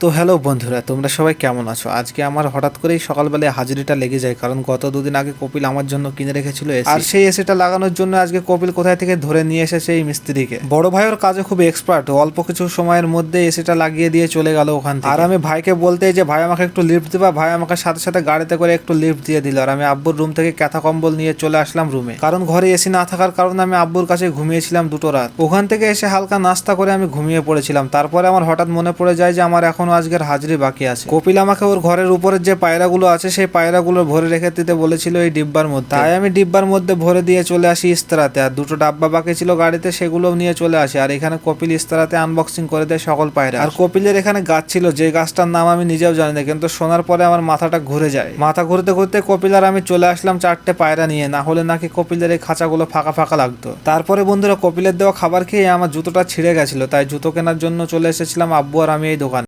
তো হ্যালো বন্ধুরা তোমরা সবাই কেমন আছো? আজকে আমার হঠাৎ করেই সকালবেলায় হাজিরিটা লেগে যায় কারণ গত দুদিন আগে কপিল আমার জন্য কিনে রেখেছিল আর সেই এসিটা লাগানোর জন্য আজকে কপিল কোথায় থেকে ধরে নিয়ে এসেছে এই মিস্ত্রিকে। বড় ভাই ওর কাজে খুব এক্সপার্ট অল্প কিছু সময়ের মধ্যে এসিটা লাগিয়ে দিয়ে চলে গেল ওখান থেকে। আর আমি ভাইকে বলতে যে ভাই আমাকে একটু লিফট দিবা? ভাই আমাকে সাথে সাথে গাড়িতে করে একটু লিফট দিয়ে দিল। আর আমি আব্বুর রুম থেকে ক্যাথা কম্বল নিয়ে চলে আসলাম রুমে কারণ ঘরে এসি না থাকার কারণে আমি আব্বুর কাছে ঘুমিয়েছিলাম দুটো রাত। ওখান থেকে এসে হালকা নাস্তা করে আমি ঘুমিয়ে পড়েছিলাম। তারপরে আমার হঠাৎ মনে পড়ে যায় যে আমার এখনও আজকের হাজিরি বাকি আছে। কপিল আমাকে ওর ঘরের উপরের যে পায়রাগুলো আছে, সেই পায়রাগুলো ভরে রেখে দিতে বলেছিল এই ডিব্বার মধ্যে। তাই আমি ডিব্বার মধ্যে ভরে দিয়ে চলে আসি ইস্তারাতে। আর দুটো ডাব্বা বাকি ছিল গাড়িতে সেগুলো নিয়ে চলে আসি। আর এখানে কপিল ইস্তারাতে আনবক্সিং করে দেয় সকল পায়রা। আর কপিলের এখানে গাছ ছিল, যে গাছটার নাম আমি নিজেও জানি না, কিন্তু শোনার পরে আমার মাথাটা ঘুরে যায়। মাথা ঘুরতে ঘুরতে কপিল আর আমি চলে আসলাম চারটে পায়রা নিয়ে। না হলে নাকি কপিলের এই খাঁচাগুলো ফাঁকা ফাঁকা লাগতো। তারপরে বন্ধুরা, কপিলের দেওয়া খাবার খেয়ে আমার জুতোটা ছিঁড়ে গেছিল, তাই জুতো কেনার জন্য চলে এসেছিলাম আব্বু আর আমি এই দোকানে।